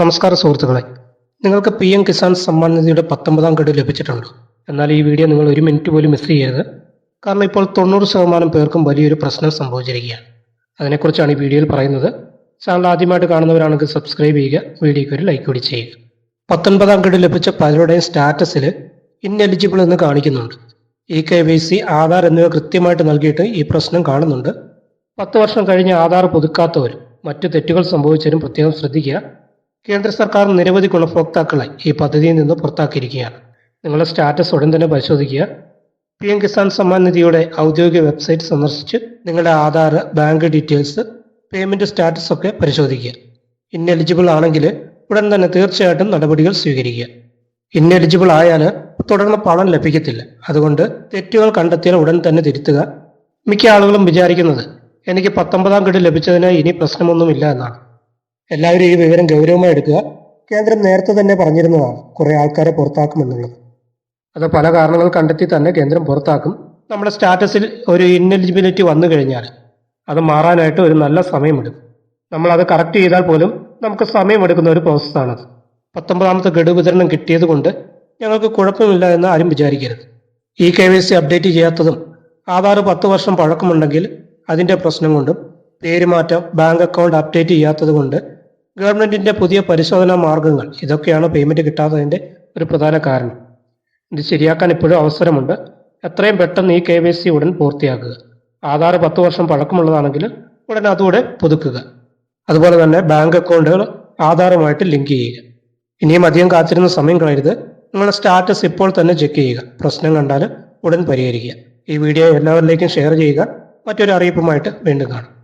നമസ്കാരം സുഹൃത്തുക്കളെ. നിങ്ങൾക്ക് പി എം കിസാൻ സമ്മാൻ നിധിയുടെ പത്തൊമ്പതാം ഗഡു ലഭിച്ചിട്ടുണ്ട്? എന്നാൽ ഈ വീഡിയോ നിങ്ങൾ ഒരു മിനിറ്റ് പോലും മിസ് ചെയ്യരുത്. കാരണം ഇപ്പോൾ തൊണ്ണൂറ് ശതമാനം പേർക്കും വലിയൊരു പ്രശ്നം സംഭവിച്ചിരിക്കുകയാണ്. അതിനെക്കുറിച്ചാണ് ഈ വീഡിയോയിൽ പറയുന്നത്. ചാനൽ ആദ്യമായിട്ട് കാണുന്നവരാണെങ്കിൽ സബ്സ്ക്രൈബ് ചെയ്യുക വീഡിയോയ്ക്ക് ഒരു ലൈക്ക് കൂടി ചെയ്യുക. പത്തൊൻപതാം ഗഡു ലഭിച്ച പലരുടെയും സ്റ്റാറ്റസിൽ ഇന്നെലിജിബിൾ എന്ന് കാണിക്കുന്നുണ്ട്. E K Y C Aadhaar എന്നിവ കൃത്യമായിട്ട് നൽകിയിട്ട് ഈ പ്രശ്നം കാണുന്നുണ്ട്. പത്ത് വർഷം കഴിഞ്ഞ് ആധാർ പുതുക്കാത്തവരും മറ്റു തെറ്റുകൾ സംഭവിച്ചവരും പ്രത്യേകം ശ്രദ്ധിക്കുക. കേന്ദ്ര സർക്കാർ നിരവധി ഗുണഭോക്താക്കളെ ഈ പദ്ധതിയിൽ നിന്ന് പുറത്താക്കിയിരിക്കുകയാണ്. നിങ്ങളുടെ സ്റ്റാറ്റസ് ഉടൻ തന്നെ പരിശോധിക്കുക. പി എം കിസാൻ സമ്മാൻ നിധിയുടെ ഔദ്യോഗിക വെബ്സൈറ്റ് സന്ദർശിച്ച് നിങ്ങളുടെ Aadhaar bank details payment status ഒക്കെ പരിശോധിക്കുക. ഇന്നെലിജിബിൾ ആണെങ്കിൽ ഉടൻ തന്നെ തീർച്ചയായിട്ടും നടപടികൾ സ്വീകരിക്കുക. ഇന്നെലിജിബിൾ ആയാൽ തുടർന്ന് പണം ലഭിക്കത്തില്ല. അതുകൊണ്ട് തെറ്റുകൾ കണ്ടെത്തിയാൽ ഉടൻ തന്നെ തിരുത്തുക. മിക്ക ആളുകളും വിചാരിക്കുന്നത് എനിക്ക് പത്തൊമ്പതാം ഗഡു ലഭിച്ചതിന് ഇനി പ്രശ്നമൊന്നുമില്ല എന്നാണ്. എല്ലാവരും ഈ വിവരം ഗൗരവമായി എടുക്കുക. കേന്ദ്രം നേരത്തെ തന്നെ പറഞ്ഞിരുന്നതാണ് കുറെ ആൾക്കാരെ പുറത്താക്കുമെന്നുള്ളത്. അത് പല കാരണങ്ങൾ കണ്ടെത്തി തന്നെ കേന്ദ്രം പുറത്താക്കും. നമ്മുടെ സ്റ്റാറ്റസിൽ ഒരു ഇന്നെലിജിബിലിറ്റി വന്നു കഴിഞ്ഞാൽ അത് മാറാനായിട്ട് ഒരു നല്ല സമയമെടുക്കും. നമ്മൾ അത് കറക്റ്റ് ചെയ്താൽ പോലും നമുക്ക് സമയമെടുക്കുന്ന ഒരു പ്രോസസ്സാണത്. പത്തൊമ്പതാമത്തെ ഗഡു വിതരണം കിട്ടിയത് കൊണ്ട് ഞങ്ങൾക്ക് കുഴപ്പമില്ല എന്ന് ആരും വിചാരിക്കരുത്. E K Y C update ചെയ്യാത്തതും Aadhaar പത്ത് വർഷം പഴക്കമുണ്ടെങ്കിൽ അതിന്റെ പ്രശ്നം കൊണ്ടും പേരുമാറ്റം ബാങ്ക് അക്കൗണ്ട് അപ്ഡേറ്റ് ചെയ്യാത്തത് കൊണ്ട് ഗവൺമെന്റിന്റെ പുതിയ പരിശോധനാ മാർഗങ്ങൾ. ഇതൊക്കെയാണ് പേയ്മെന്റ് കിട്ടാത്തതിന്റെ ഒരു പ്രധാന കാരണം. ഇത് ശരിയാക്കാൻ ഇപ്പോഴും അവസരമുണ്ട്. എത്രയും പെട്ടെന്ന് ഈ കെ വൈ സി ഉടൻ പൂർത്തിയാക്കുക. ആധാർ പത്ത് വർഷം പഴക്കമുള്ളതാണെങ്കിൽ ഉടൻ അതുകൂടെ പുതുക്കുക. അതുപോലെ തന്നെ ബാങ്ക് അക്കൗണ്ടുകൾ ആധാറുമായിട്ട് ലിങ്ക് ചെയ്യുക. ഇനിയും അധികം കാത്തിരുന്ന സമയം കളയരുത്. നിങ്ങളുടെ സ്റ്റാറ്റസ് ഇപ്പോൾ തന്നെ ചെക്ക് ചെയ്യുക. പ്രശ്നം കണ്ടാൽ ഉടൻ പരിഹരിക്കുക. ഈ വീഡിയോ എല്ലാവരിലേക്കും ഷെയർ ചെയ്യുക. മറ്റൊരു അറിയിപ്പുമായിട്ട് വീണ്ടും കാണാം.